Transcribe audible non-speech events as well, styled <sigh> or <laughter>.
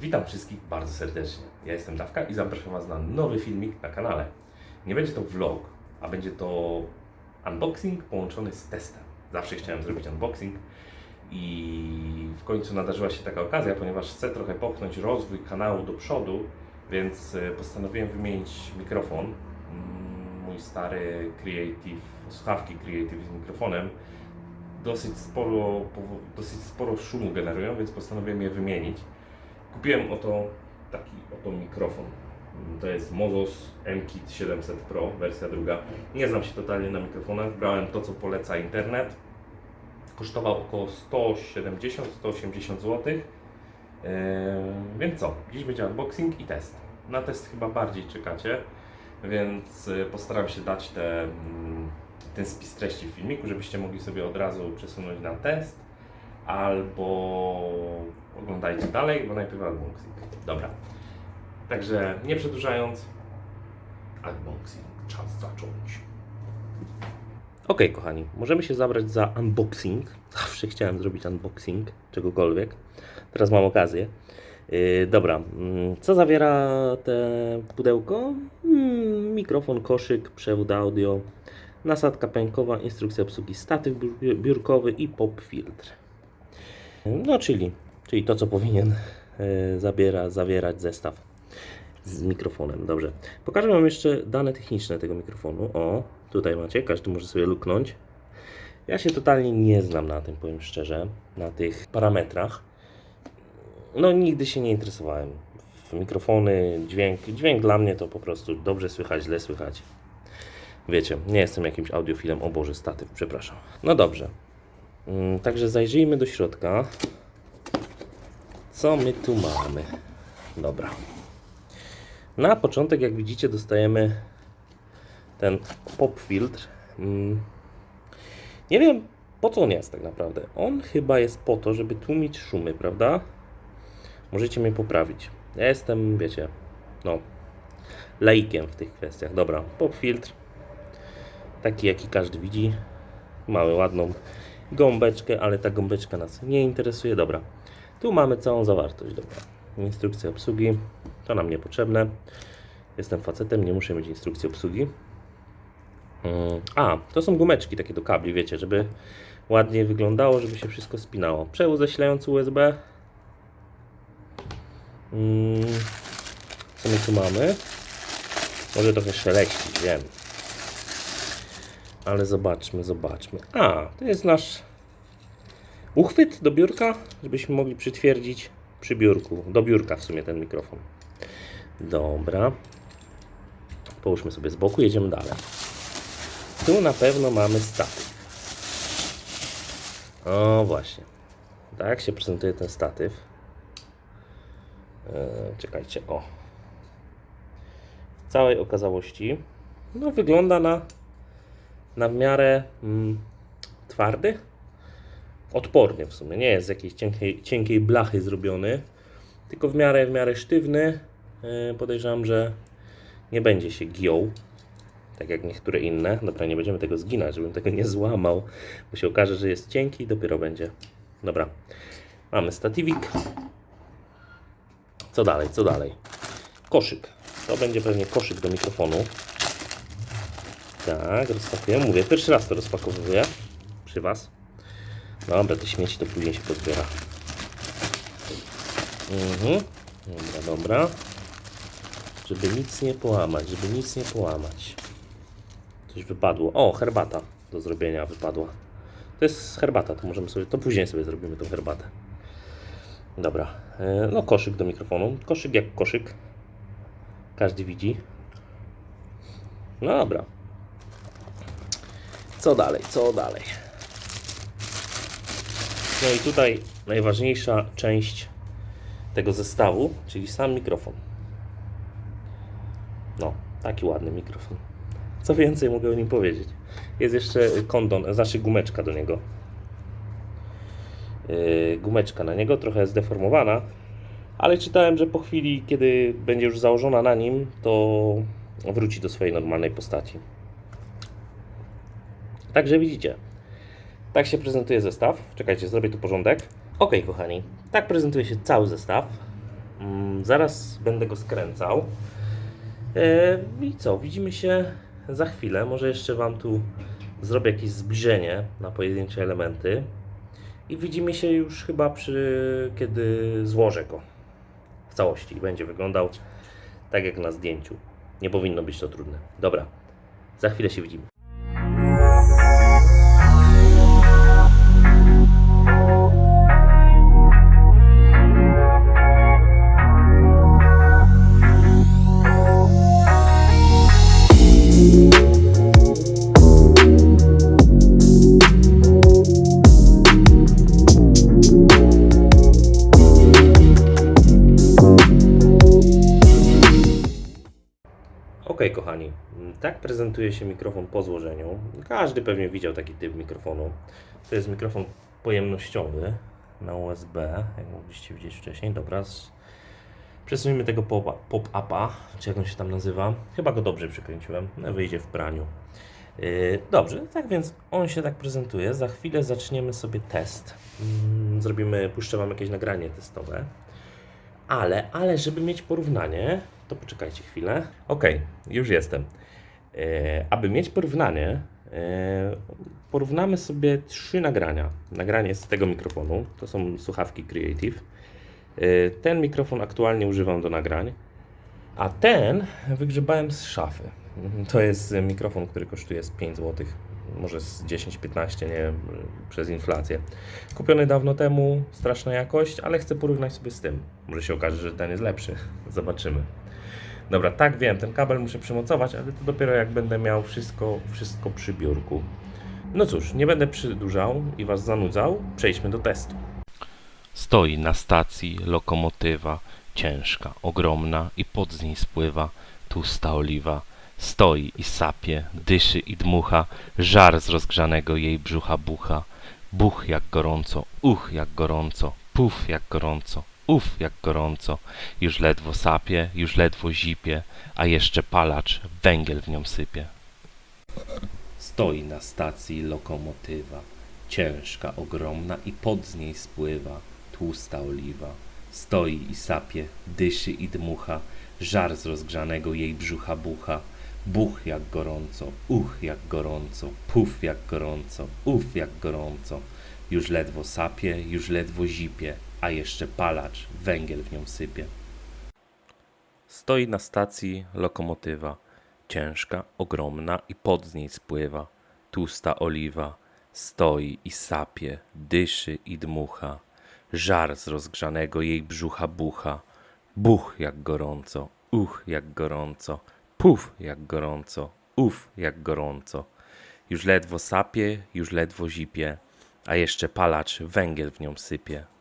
Witam wszystkich bardzo serdecznie. Ja jestem Dawka i zapraszam Was na nowy filmik na kanale. Nie będzie to vlog, a będzie to unboxing połączony z testem. Zawsze chciałem zrobić unboxing i w końcu nadarzyła się taka okazja, ponieważ chcę trochę popchnąć rozwój kanału do przodu, więc e, postanowiłem wymienić mikrofon. Mm, Mój stary Creative, słuchawki Creative z mikrofonem dosyć sporo, dosyć sporo szumu generują, więc postanowiłem je wymienić. Kupiłem oto taki oto mikrofon. To jest Mozos MKit 700 Pro, wersja druga. Nie znam się totalnie na mikrofonach, brałem to co poleca internet. Kosztował około 170-180 zł. Eee, więc co? Dziś będzie unboxing i test. Na test chyba bardziej czekacie, więc e, postaram się dać te, mm, ten spis treści w filmiku, żebyście mogli sobie od razu przesunąć na test albo oglądajcie dalej, bo najpierw unboxing. Dobra. Także nie przedłużając, unboxing. Czas zacząć. Ok, kochani, możemy się zabrać za unboxing. Zawsze chciałem zrobić unboxing czegokolwiek. Teraz mam okazję. Yy, dobra, mm, co zawiera te pudełko? Mm, mikrofon, koszyk, przewód audio, nasadka pękowa, instrukcja obsługi, statyw biur- biurkowy i pop filtr. No, czyli, czyli to, co powinien e, zabiera, zawierać zestaw z mikrofonem. Dobrze. Pokażę Wam jeszcze dane techniczne tego mikrofonu. O, tutaj macie, każdy może sobie luknąć. Ja się totalnie nie znam na tym, powiem szczerze, na tych parametrach. No, nigdy się nie interesowałem. W mikrofony, dźwięk. Dźwięk dla mnie to po prostu dobrze słychać, źle słychać. Wiecie, nie jestem jakimś audiofilem. O Boże, statyw, przepraszam. No dobrze. Mm, Także zajrzyjmy do środka. Co my tu mamy? Dobra. Na początek, jak widzicie, dostajemy ten pop filtr. Mm, Nie wiem, po co on jest tak naprawdę. On chyba jest po to, żeby tłumić szumy, prawda? Możecie mnie poprawić. Ja jestem, wiecie, no, laikiem w tych kwestiach. Dobra, pop filtr. Taki, jaki każdy widzi. Mamy ładną gąbeczkę, ale ta gąbeczka nas nie interesuje. Dobra, tu mamy całą zawartość. Dobra, instrukcja obsługi, to nam niepotrzebne. Jestem facetem, nie muszę mieć instrukcji obsługi. Mm, A, to są gumeczki takie do kabli, wiecie, żeby ładnie wyglądało, żeby się wszystko spinało. Przewód zasilający USB. Mm, Co my tu mamy? Może trochę szeleścić, wiem. Ale zobaczmy, zobaczmy. A, to jest nasz uchwyt do biurka, żebyśmy mogli przytwierdzić przy biurku. Do biurka w sumie ten mikrofon. Dobra. Połóżmy sobie z boku, jedziemy dalej. Tu na pewno mamy statyw. O, właśnie. Tak się prezentuje ten statyw. Eee, czekajcie, o. W całej okazałości, no wygląda na na miarę mm, twardy, odporny w sumie. Nie jest z jakiejś cienkiej, cienkiej blachy zrobiony, tylko w miarę, w miarę sztywny. Yy, podejrzewam, że nie będzie się giął, tak jak niektóre inne. Dobra, nie będziemy tego zginać, żebym tego nie złamał, bo się okaże, że jest cienki i dopiero będzie. Dobra, mamy statiwik. Co dalej, co dalej? Koszyk. To będzie pewnie koszyk do mikrofonu. Tak, rozpakuję. Mówię, pierwszy raz to rozpakowuję przy Was. Dobra, te śmieci to później się pozbiera. Mhm. Dobra, dobra. Żeby nic nie połamać, żeby nic nie połamać. Coś wypadło. O, herbata do zrobienia wypadła. To jest herbata, to możemy sobie, to później sobie zrobimy tą herbatę. Dobra, e, no koszyk do mikrofonu. Koszyk jak koszyk. Każdy widzi. No dobra. Co dalej? Co dalej? No i tutaj najważniejsza część tego zestawu, czyli sam mikrofon. No, taki ładny mikrofon. Co więcej mogę o nim powiedzieć? Jest jeszcze kondon, znaczy gumeczka do niego. Yy, gumeczka na niego, trochę zdeformowana, ale czytałem, że po chwili, kiedy będzie już założona na nim, to wróci do swojej normalnej postaci. Także widzicie, tak się prezentuje zestaw. Czekajcie, zrobię tu porządek. Ok, kochani, tak prezentuje się cały zestaw. Mm, Zaraz będę go skręcał. E, I co, widzimy się za chwilę. Może jeszcze Wam tu zrobię jakieś zbliżenie na pojedyncze elementy. I widzimy się już chyba przy, kiedy złożę go w całości. Będzie wyglądał tak jak na zdjęciu. Nie powinno być to trudne. Dobra, za chwilę się widzimy. Tak prezentuje się mikrofon po złożeniu. Każdy pewnie widział taki typ mikrofonu. To jest mikrofon pojemnościowy na USB, jak mogliście widzieć wcześniej. Dobra, przesuńmy tego pop- pop-upa, czy jak on się tam nazywa. Chyba go dobrze przykręciłem, no, wyjdzie w praniu. Yy, Dobrze, tak więc on się tak prezentuje. Za chwilę zaczniemy sobie test. Mm, Zrobimy, puszczę Wam jakieś nagranie testowe. Ale, ale żeby mieć porównanie, to poczekajcie chwilę. Ok, już jestem. E, aby mieć porównanie, e, porównamy sobie trzy nagrania. Nagranie z tego mikrofonu, to są słuchawki Creative. E, ten mikrofon aktualnie używam do nagrań, a ten wygrzebałem z szafy. To jest mikrofon, który kosztuje z 5 zł, może z 10-15, nie wiem, przez inflację. Kupiony dawno temu, straszna jakość, ale chcę porównać sobie z tym. Może się okaże, że ten jest lepszy. <laughs> Zobaczymy. Dobra, tak wiem, ten kabel muszę przymocować, ale to dopiero jak będę miał wszystko, wszystko przy biurku. No cóż, nie będę przedłużał i Was zanudzał. Przejdźmy do testu. Stoi na stacji lokomotywa, ciężka, ogromna i pod z niej spływa tłusta oliwa. Stoi i sapie, dyszy i dmucha, żar z rozgrzanego jej brzucha bucha. Buch jak gorąco, uch jak gorąco, puf jak gorąco, uf jak gorąco. Już ledwo sapie, już ledwo zipie, a jeszcze palacz węgiel w nią sypie. Stoi na stacji lokomotywa, ciężka, ogromna i pod z niej spływa tłusta oliwa. Stoi i sapie, dyszy i dmucha, żar z rozgrzanego jej brzucha bucha. Buch jak gorąco, uch jak gorąco, puf jak gorąco, uf jak gorąco. Już ledwo sapie, już ledwo zipie, a jeszcze palacz węgiel w nią sypie. Stoi na stacji lokomotywa, ciężka, ogromna i pod z niej spływa tłusta oliwa. Stoi i sapie, dyszy i dmucha, żar z rozgrzanego jej brzucha bucha. Buch jak gorąco, uch jak gorąco, puf jak gorąco, uf jak gorąco. Już ledwo sapie, już ledwo zipie, a jeszcze palacz węgiel w nią sypie.